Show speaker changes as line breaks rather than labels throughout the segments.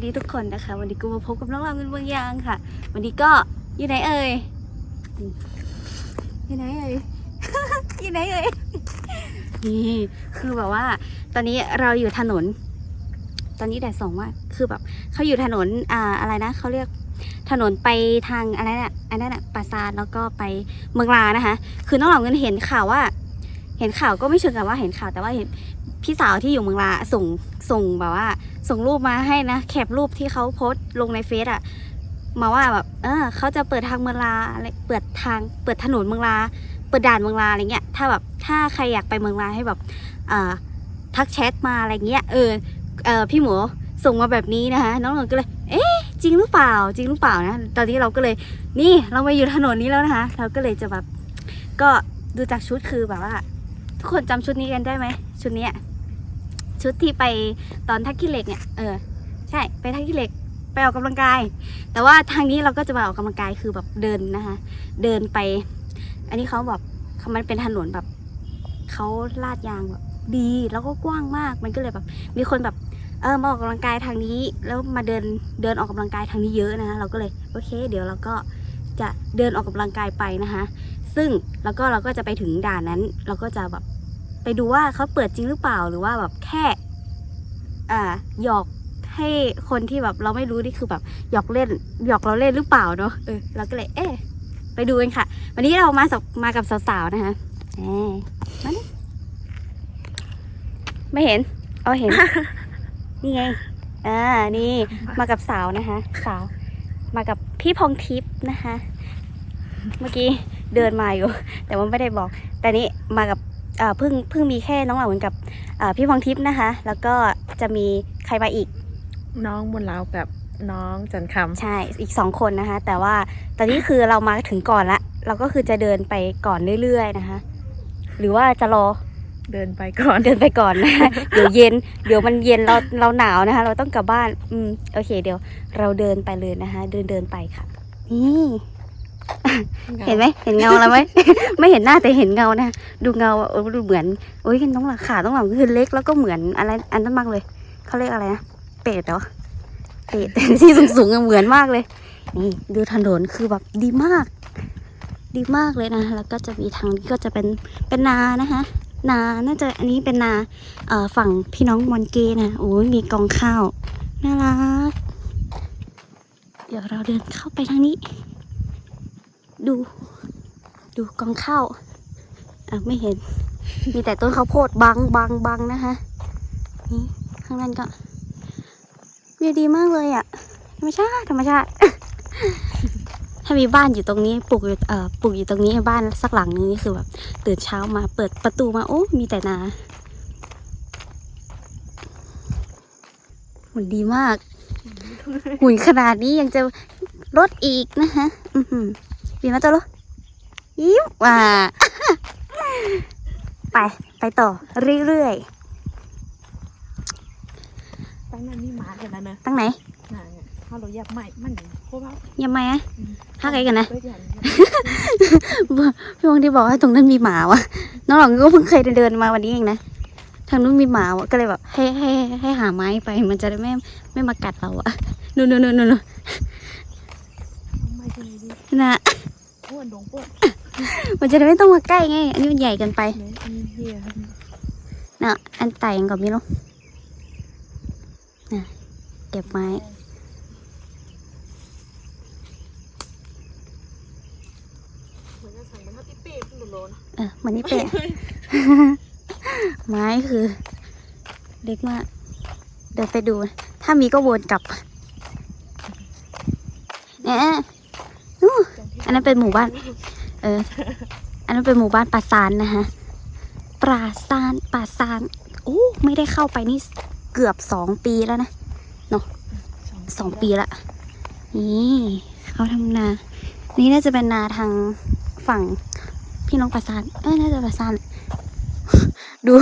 สดีค่ะสวัสดีทุกคนนะคะ วันนี้กูมาพบกับน้องเราเงินเมืองยางค่ะ วันนี้ก็อยู่ไหนเอ่ยอยู่ไหนเอ่ยอยู่ไหนเอ่ยนี่คือแบบว่า ตอนนี้เราอยู่ถนน ตอนนี้แดดส่องมาคือแบบเขาอยู่ถนนอ่าอะไรนะเขาเรียกถนนไปทางอะไรน่ะอันนั้นน่ะปราสาทแล้วก็ไปเมืองลานะคะ คือน้องเหล่าเงินเห็นข่าวว่า เห็นข่าวก็ไม่เชิงกับว่าเห็นข่าวแต่ว่าเห็นพี่สาวที่อยู่เมืองลาส่งส่งแบบว่า ส่งรูปมาให้นะแคปรูปที่เขาโพสต์ลงในเฟซอะมาว่าแบบเออเขาจะเปิดทางเมืองลาอะไรเปิดทาง เปิดถนนเมืองลา เปิดด่านเมืองลาอะไรเงี้ย ถ้าแบบถ้าใครอยากไปเมืองลาให้แบบเอ่อทักแชทมาอะไรเงี้ยเออเออพี่หมูส่งมาแบบนี้นะคะน้องหนก็เลย เอ๊ะจริงหรือเปล่าจริงหรือเปล่านะตอนนี้เราก็เลยนี่เรามาอยู่ถนนนี้แล้วนะคะ เราก็เลยจะแบบก็ดูจากชุดคือแบบว่า ทุกคนจำชุดนี้กันได้ไหมชุดนี้ ชุดที่ไปตอนทักขี้เหล็กเนี่ยเออใช่ไปทักขี้เหล็กไปออกกำลังกาย แต่ว่าทางนี้เราก็จะมาออกกำลังกายคือแบบเดินนะคะ เดินไป อันนี้เขาแบบเขามันเป็นถนนแบบเขาลาดยางแบบดีแล้วก็กว้างมากมันก็เลยแบบ มีคนแบบเออมาออกกำลังกายทางนี้ แล้วมาเดินเดินออกกำลังกายทางนี้เยอะนะคะเราก็เลยโอเค เดี๋ยวเราก็จะเดินออกกำลังกายไปนะคะ ซึ่งแล้วก็เราก็จะไปถึงด่านนั้น เราก็จะแบบ ไปดูว่าเขาเปิดจริงหรือเปล่าหรือว่าแบบแค่ อ่าหยอกให้คนที่แบบเราไม่รู้นี่คือแบบหยอกเล่นหยอกเราเล่นหรือเปล่าเนาะเออเราก็เลย เอ๊ะไปดูกันค่ะ วันนี้เรามาสับมากับสาวๆนะคะแหมมาดิไม่เห็นเอาเห็น นี่ไงอ่านี่มากับสาวนะคะ สาว มากับพี่พองทิพย์นะคะ เมื่อกี้เดินมาอยู่ แต่ว่าไม่ได้บอก แต่นี้มากับ เอ่อเพิ่งเพิ่งมีแค่น้องเหล่าเหมือนกับเอ่อพี่พองทิพย์นะคะ แล้วก็จะมีใครมาอีก
น้องบุญลาวกับน้องจันค
ใช่อีกสองคนนะคะ แต่ว่าตอนนี้คือเรามาถึงก่อนละ เราก็คือจะเดินไปก่อนเรื่อยๆนะคะ หรือว่าจะรอำ
เดินไปก่อน
เดินไปก่อนนะคะเดี๋ยวเย็น เดี๋ยวมันเย็นเราเราหนาวนะคะ เราต้องกลับบ้าน อืมโอเค เดี๋ยวเราเดินไปเลยนะคะ เดินเดินไปค่ะนี่ เห็นไหมเห็นเงาแล้วไหมไม่เห็นหน้าแต่เห็นเงานะ ดูเงาอะเออดูเหมือนโอ้ยน้องหลังขาต้องหลังคือเล็กแล้วก็เหมือนอะไรอันนั้นมากเลยเขาเรียกอะไรนะเป็ดเหรอเป็ดที่สูงสูงๆเหมือนมากเลย นี่ดูถนนคือแบบดีมาก ดีมากเลยนะ แล้วก็จะมีทางนี้ก็จะเป็นเป็นนานะคะนา น่าจะอันนี้เป็นนาเอ่อฝั่งพี่น้องมอนเกนะโอ้ยมีกองข้าว น่ารัก เดี๋ยวเราเดินเข้าไปทางนี้ ดู ดูกองข้าวอะไม่เห็น มีแต่ต้นข้าวโพดบังบังบังนะคะนี่ข้างนั้นก็วิวดีมากเลยอะ ธรรมชาติธรรมชาติ ถ้ามีบ้านอยู่ตรงนี้ปลูกอยู่เอ่อปลูกอยู่ตรงนี้บ้านสักหลังนึงนี่คือแบบตื่นเช้ามาเปิดประตูมาโอ้ มีแต่นาหุ่นดีมากหุ่นขนาดนี้ยังจะลดอีกนะคะอือหือ ดีนะจ๊ะลูกยิ้มว่าไป ไปต่อเรื่อย
ตั้งนั้นมีหมากันแล้วนะ
ๆตั้งไหน
หนาเนี่ยถ้าเราอยากใหม่มันเพราะว่า
ยังไงอะห้าไกลกันนะ
เพื่อน
พี่วงที่บอกว่าตรงนั้นมีหมาวะน้องหลองก็เพิ่งเคยเดินมาวันนี้เองนะทางนู้นมีหมาวะก็เลยแบบให้ให้ให้หาไม้ไปมันจะได้ไม่ไม่มากัดเราอะนู่นนู่นนู่นนู่น
ไม่ใช่ดี
นะ
อ้วนดงป้วน
มันจะได้ไม่ต้องมาใกล้ไง อันนี้มันใหญ่เกินไป
เนี่ยอันนี้เฮีย
นะอันไต่ยังกับนี้เนาะน่ะเก็บไม้
เหมือนจะสั่งมันเท่าที่ปีบโลน
เออมันนี่เปะไม้คือเล็กมาก เดินไปดู ถ้ามีก็วนกลับเนี่ยนู่น อันนั้นเป็นหมู่บ้าน เออ อันนั้นเป็นหมู่บ้านป่าซานนะคะปราซานป่าซานโอ้ไม่ได้เข้าไปนี่เกือบสองปีแล้วนะสองปีละ นี่เขาทำนา นี่น่าจะเป็นนาทางฝั่งพี่น้องปราซาน เอ้ยน่าจะปราซาน ดู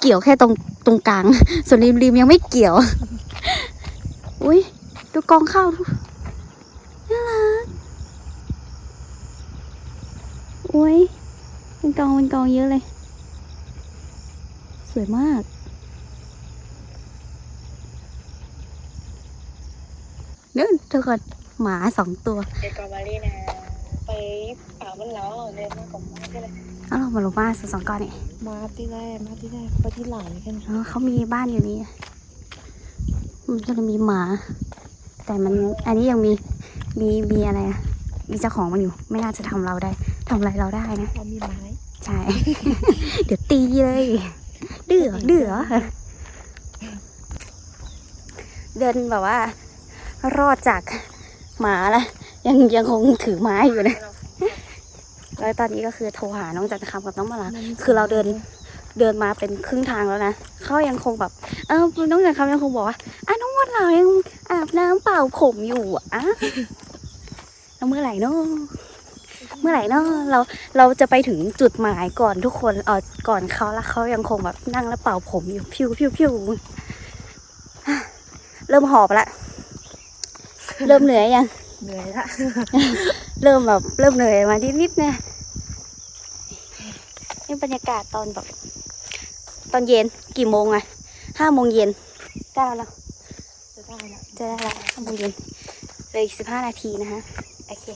เกี่ยวแค่ตรงตรงกลาง ส่วนริมริมยังไม่เกี่ยว อุ้ยดูกองข้าวน่ารัก อุ้ยเป็นกองเป็นกองเยอะเลย สวยมากนู่นทุกคนหมาสองตัว
เด็กกอมาลีนะไปป่ามันแล้วเดินมากับมาที่ไร
เอ้ามาลงบ้านสองก้อนนี่
มาที่แรกมาที่แรกไปที่หลังกัน
เออเขามีบ้านอยู่นี่มันก็เลยมีหมา แต่มันอันนี้ยังมีมีมีอะไรอะมีเจ้าของมันอยู่ ไม่น่าจะทำเราได้ ทำอะไรเราได้นะ
เรามีไม้
ใช่ เดี๋ยวตีเลย เดือเดือเดินแบบว่า รอดจากหมาแล้วยังยังคงถือไม้อยู่นะแล้วตอนนี้ก็คือโทรหาน้องจันทคำกับน้องมาลาคือเราเดินเดินมาเป็นครึ่งทางแล้วนะเขายังคงแบบเออน้องจันทคำยังคงบอกว่าอะน้องวันเรายังอาบน้ำเปล่าผมอยู่อะแล้วเมื่อไหร่เนาะ เมื่อไหร่เนาะเราเราจะไปถึงจุดหมายก่อนทุกคนเออก่อนเขาแล้วเขายังคงแบบนั่งแล้วเป่าผมอยู่พิวพิวพิวเริ่มหอบละ เริ่มเหนื่อยยัง
เหนื่อยละ
เริ่มแบบเริ่มเหนื่อยมานิดนิดๆนะนี่บรรยากาศตอนแบบ ตอนเย็นกี่โมงอะห้าโมงเย็นได้แล้ว
จะได้ละ
จะได้ละห้าโมงเย็นเหลยอีกสิบห้านาทีนะคะโอเค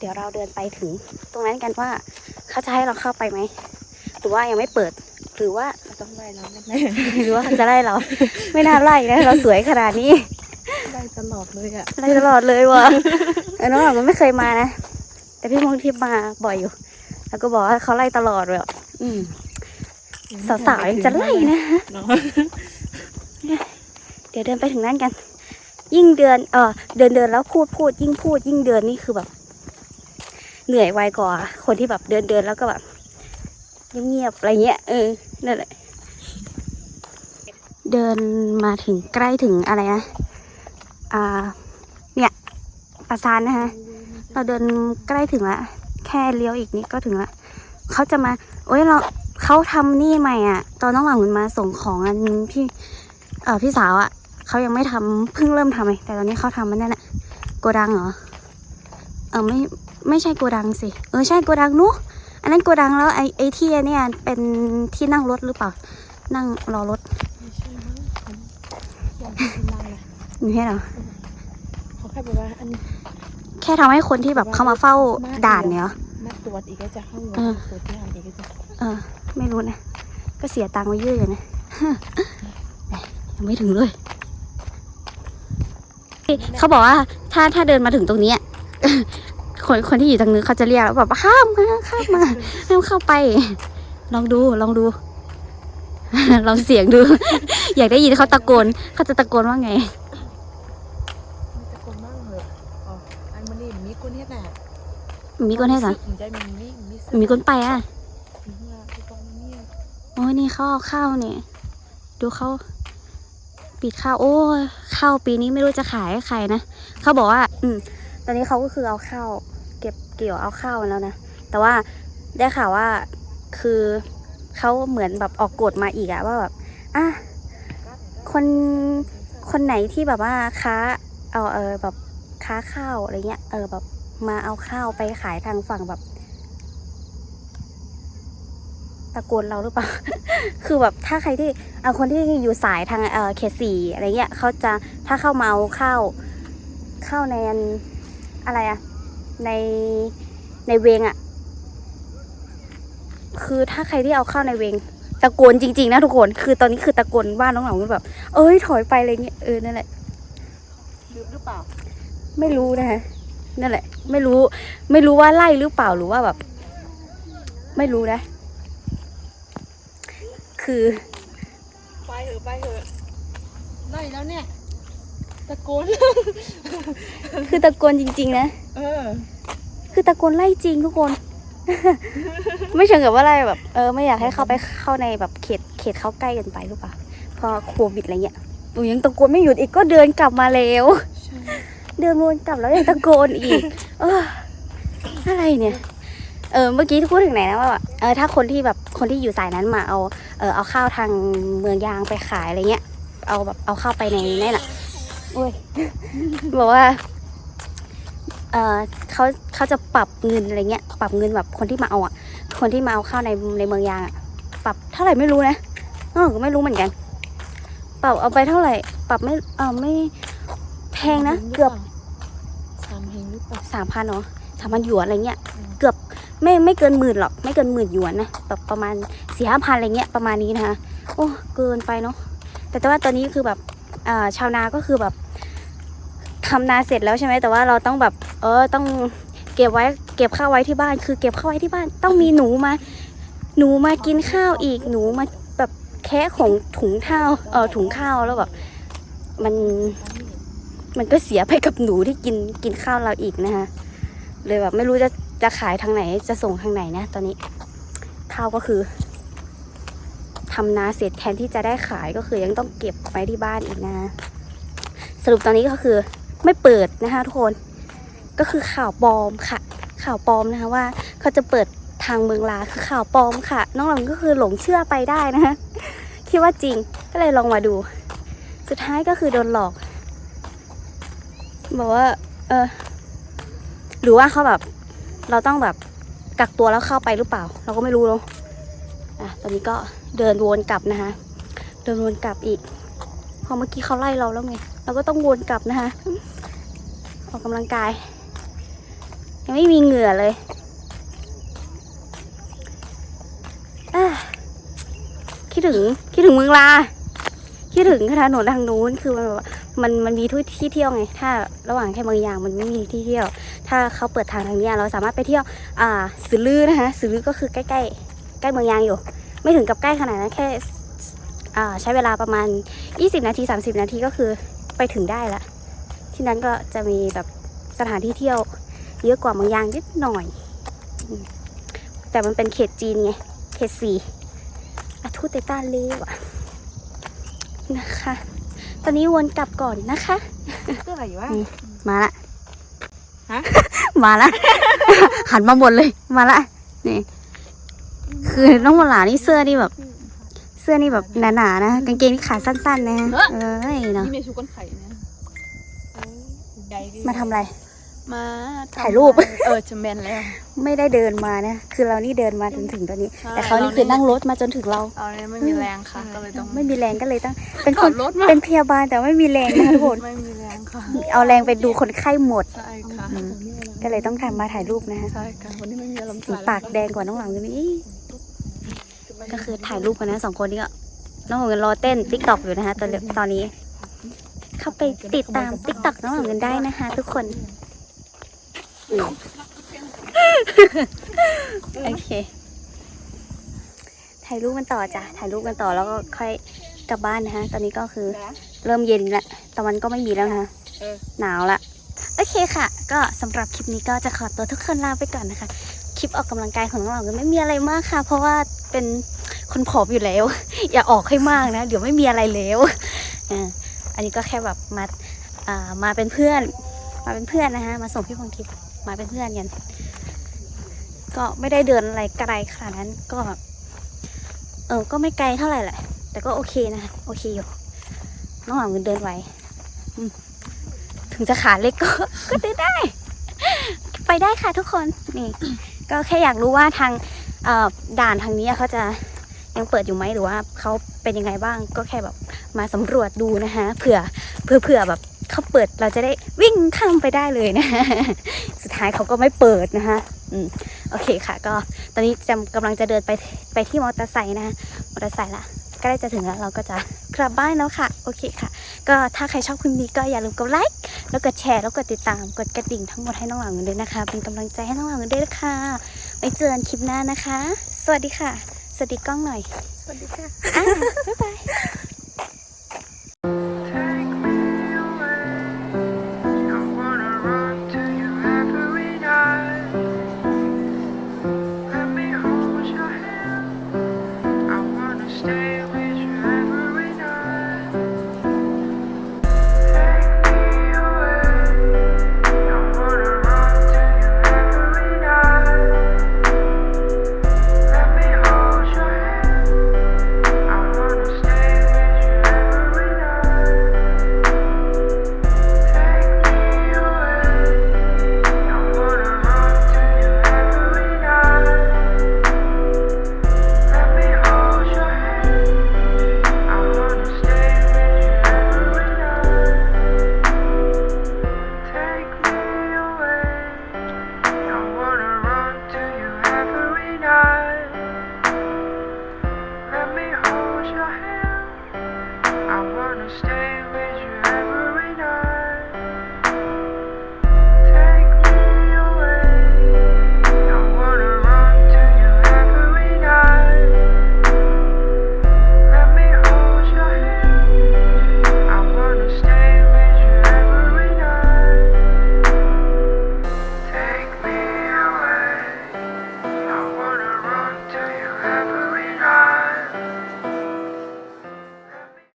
เดี๋ยวเราเดินไปถึง ตรงนั้นกันว่าเขาจะให้เราเข้าไปไหมหรือว่ายังไม่เปิด หรือว่า
เราต้องได้แล้วแน่
หรือว่าเขาจะไล่เรา ไม่น่าไล่นะเราสวยขนาดนี้
ๆได้ตลอดเลยอะ
ไล่ตลอดเลยว่ะเออน้องหลังมันไม่เคยมานะแต่พี่มงทิพย์มาบ่อยอยู่ แล้วก็บอกว่าเขาไล่ตลอดเลยอะอืมสาวๆยังจะไล่นะ
เนาะ
เดี๋ยวเดินไปถึงนั่นกัน ยิ่งเดินเออเดินเดินแล้วพูดพูดยิ่งพูดยิ่งเดินนี่คือแบบ เหนื่อยไวกว่า คนที่แบบเดินเดินแล้วก็แบบเงียบๆอะไรเงี้ยเออนั่นแหละเดินมาถึงใกล้ถึงอะไรนะอ่าเนี่ยปราสาทนะคะเราเดินใกล้ถึงละแค่เลี้ยวอีกนิดก็ถึงละเขาจะมาโอ้ยเราเขาทำนี่ใหม่อะ ตอนน้องหวังมันมาส่งของอันพี่เออพี่สาวอะเขายังไม่ทำเพิ่งเริ่มทำเลยแต่ตอนนี้เขาทำมันนั่นแหละโกดังเหรอ เออไม่ไม่ใช่โกดังสิ เออใช่โกดังนู้อันนั้นโกดังแล้วไอไอที่เนี่ยเป็นที่นั่งรถหรือเปล่า นั่งรอรถ
ไม่ใช่มั้งผมอยากกินลายอะ
มีให้เหรอ
เขาแค่บอกว่าอัน
แค่ทำให้คนที่แบบเข้ามาเฝ้าด่านเนี่ยเหรอ
นัดตรวจอีกก็จะเข้าหัว
เออ
ตรวจที่อ่านอีกก็จะ
เออ ไม่รู้นะ ก็เสียตังค์ไว้เยอะอยู่นะยังไม่ถึงเลย เขาบอกว่าถ้าถ้าเดินมาถึงตรงเนี้ย คนคนที่อยู่ตรงนู้นเขาจะเรียกแล้วแบบห้ามมาข้ามมาห้ามเข้าไป ลองดูลองดู ลองเสียงดู อยากได้ยินเขาตะโกนเขาจะตะโกนว่าไง
มีตะโกนมากเหรออ๋ออันมันนี่มีคนเฮ็ดน่ะ
มีคนให้สัน
มีใจมีมีมี
มีคนไปอะ
มีเงาที่กองเนี่ย
โอ้ยนี่เขาเอาข้าวเนี่ย ดูเขาปิดข้าวโอ้ยข้าวปีนี้ไม่รู้จะขายให้ใครนะเขาบอกว่า อืมต อนนี้เขาก็คือเอาข้าวเก็บเกี่ยวเอาข้าวแล้วนะ แต่ว่าได้ข่าวว่าคือเขาเหมือนแบบออกกฎมาอีกอะว่าแบบอะคนคนไหนที่แบบว่าค้าเอาเออแบบค้าข้าวอะไรเงี้ยเออแบบมาเอาข้าวไปขายทางฝั่งแบบตะโกนเราหรือเปล่า คือแบบถ้าใครที่เอาคนที่อยู่สายทางเออเขตสี่อะไรเงี้ยเขาจะถ้าเข้ามาเอาข้าวข้าวใน อันอะไรอะในในเวงอะคือถ้าใครที่เอาข้าวในเวง ตะโกนจริง ๆ นะทุกคน คือตอนนี้คือตะโกนว่าน้องเหลาแบบ เอ้ยถอยไปอะไรเงี้ยเออนั่นแหละ
ลืมหรือเปล่า
ไม่รู้นะคะนั่นแหละ ไม่รู้ ไม่รู้ว่าไล่หรือเปล่าหรือว่าแบบ ไม่รู้นะ คือ
ไปเถอะไปเถอะไล่แล้วเนี่ย ตะโกน
คือตะโกนจริง ๆ นะ
เออ
คือตะโกนไล่จริงทุกคน ไม่เชิงกับว่าไล่แบบ เออไม่อยากให้เข้าไปเข้าในแบบเขตเขตเข้าใกล้กันไปหรือเปล่าเพอโควิดอะไรเงี้ยอูยังตะโกนไม่หยุดอีกก็เดินกลับมาแล้ว
ใช่
เดินวนกลับแล้วยังตะโกนอีก เอออะไรเนี่ย เออเมื่อกี้พูดถึงไหนนะว่าแบบเออถ้าคนที่แบบคนที่อยู่สายนั้นมาเอาเออเอาข้าวทางเมืองยางไปขายอะไรเงี้ย เอาแบบเอาเข้าวไปในนั่นน่ะโอ้ยบอกว่าเออเขาเขาจะปรับเงินอะไรเงี้ย ปรับเงินแบบคนที่มาเอาอะ คนที่มาเอาข้าวในในเมืองยางอะ ปรับเท่าไหร่ไม่รู้นะน้องก็ไม่รู้เหมือนกัน ปรับเอาไปเท่าไหร่ ปรับไม่เออไม่แพงนะ เกือบสามพันเนาะสามพันหยวนอะไรเงี้ย เกือบไม่ไม่เกินหมื่นหรอก ไม่เกินหมื่นหยวนนะ แบบประมาณสี่ห้าพันอะไรเงี้ยประมาณนี้นะคะ โอ้เกินไปเนาะ แต่แต่ว่าตอนนี้คือแบบอ่า ชาวนาก็คือแบบทำนาเสร็จแล้วใช่ไหมแต่ว่าเราต้องแบบเออต้องเก็บไว้เก็บข้าวไว้ที่บ้าน คือเก็บข้าวไว้ที่บ้าน ต้องมีหนูมา หนูมากินข้าวอีกหนูมาแบบแคะของถุงข้าวเออถุงข้าวแล้วแบบมันมันก็เสียไปกับหนูที่กินกินข้าวเราอีกนะคะเลยแบบไม่รู้จะจะขายทางไหนจะส่งทางไหนนะ ตอนนี้ข้าวก็คือ ทำนาเสร็จแทนที่จะได้ขายก็คือยังต้องเก็บไว้ที่บ้านอีกนะ สรุปตอนนี้ก็คือไม่เปิดนะคะทุกคนก็คือข่าวปลอมค่ะ ข่าวปลอมนะคะว่าเขาจะเปิดทางเมืองลาคือข่าวปลอมค่ะ น้องหลังก็คือหลงเชื่อไปได้นะคะคิดว่าจริงก็เลยลองมาดู สุดท้ายก็คือโดนหลอกบอกว่า เออ หรือว่าเขาแบบ เราต้องแบบกักตัวแล้วเข้าไปหรือเปล่า เราก็ไม่รู้เนาะ อะตอนนี้ก็เดินวนกลับนะคะ เดินวนกลับอีก พอเมื่อกี้เขาไล่เราแล้วไง เราก็ต้องวนกลับนะคะ ออกกำลังกาย ยังไม่มีเหงื่อเลยคิดถึงคิดถึงเมืองลาคิดถึงถนนทางนู้นคือมันแบบมันมันมีทุกที่เที่ยวไง ถ้าระหว่างแค่บางอย่างมันไม่มีที่เที่ยว ถ้าเขาเปิดทางทางนี้เราสามารถไปเที่ยว อ่าสือลือนะคะสือลือก็คือใกล้ ๆ ใกล้เมืองยางอยู่ ไม่ถึงกับใกล้ขนาดนั้นแค่อ่าใช้เวลาประมาณ 20 นาที 30 นาทีก็คือไปถึงได้ละ ที่นั้นก็จะมีแบบสถานที่เที่ยวเยอะกว่าเมืองยางนิดหน่อยอืมแต่มันเป็นเขตจีนไง เขตสี่อาทูเตต้าเลวอะนะคะ ตอนนี้วนกลับก่อนนะคะ
เพื่ออะไรอยู่วะ
นี่มาละ
ฮะ
มาละ หันมาหมดเลย มาละ นี่ คือน้องวลานี่เสื้อนี่แบบ เสื้อนี่แบบหนาๆนะกางเกงนี่ขาสั้นๆนะเอ้ยเนาะ
นี่เมชูก้นไข่เนี่ยใหญ่ดี
มาทำอะไร
มาทำ
ถ่ายรูป
เออจะแมนแล้ว
ไม่ได้เดินมานะ คือเรานี่เดินมาจนถึงตอนนี้
ใช่
แต่เขานี่คือนั่งรถมาจนถึงเรา
เอาเนี่ยไม่มีแรงค่ะ ก็เลยต้อง
ไม่มีแรงก็เลยต้อง เป็นค
ขั
น
บรถมา
เป็นพยาบาลแต่ไม่มีแรงนะคะทุกคน
ไม่มีแรงค่ะ
เอาแรงไปดูคนไข้หมด
ใช่ค่ะ
อืมก็เลยต้องทำมาถ่ายรูปนะคะ
ใช่ค่ะ วันนี้ไม่มีอารมณ์
สีปากแดงกว่าน้องหลังคนนี้ ก็คือถ่ายรูปกันนะสองคนนี้ก็น้องหลังเงินรอเต้นติ๊กต็อกอยู่นะคะตอนตอนนี้ เข้าไปติดตามติ๊กต็อกน้องหลังเงินได้นะคะ ทุกคนโอเคถ่ายรูปกันต่อจ้ะถ่ายรูปกันต่อแล้วก็ค่อยกลับบ้านนะคะ ตอนนี้ก็คือเริ่มเย็นละตะวันก็ไม่มีแล้วนะคะหนาวละโอเคค่ะ ก็สำหรับคลิปนี้ก็จะขอตัวทุกคนลาไปก่อนนะคะ คลิปออกกำลังกายของน้องเราก็ไม่มีอะไรมากค่ะ เพราะว่าเป็น คนผอมอยู่แล้ว อย่าออกให้มากนะ เดี๋ยวไม่มีอะไรแล้วอันนี้ก็แค่แบบมาามาเป็นเพื่อน มาเป็นเพื่อนนะคะมาส่งพี่พงทิพย์มาเป็นเพื่อนกันก็ไม่ได้เดินอะไรไกลขนาดนั้นก็ เออก็ไม่ไกลเท่าไหร่แหละ แต่ก็โอเคนะคะโอเคอยู่น้องหลังเดินไหวถึงจะขาเล็กก็ก็เดินได้ ไปได้ค่ะทุกคนนี่ ก็แค่อยากรู้ว่าทางด่านทางนี้เขาจะ ยังเปิดอยู่ไหมหรือว่าเขาเป็นยังไงบ้างก็แค่แบบมาสำรวจดูนะคะเผื่อเผื่อเผื่อแบบเขาเปิดเราจะได้วิ่งข้ามไปได้เลยนะสุดท้ายเขาก็ไม่เปิดนะคะอืมโอเคค่ะ ก็ตอนนี้จำกำลังจะเดินไปไปที่มอเตอร์ไซค์นะคะมอเตอร์ไซค์ละใกล้จะถึงแล้วเราก็จะกลับบ้านแล้วค่ะ โอเคค่ะ ก็ถ้าใครชอบคลิปนี้ก็อย่าลืมกดไลค์แล้วกดแชร์แล้วกดติดตามกดกระดิ่งทั้งหมดให้น้องหลังด้วยนะคะ เป็นกำลังใจให้น้องหลังด้วยนะคะไว้เจอกันคลิปหน้านะคะ สวัสดีค่ะ สวัสดีกล้องหน่อย
สวัสดีค่ะ
อะบ๊ายบาย I wanna stay with you.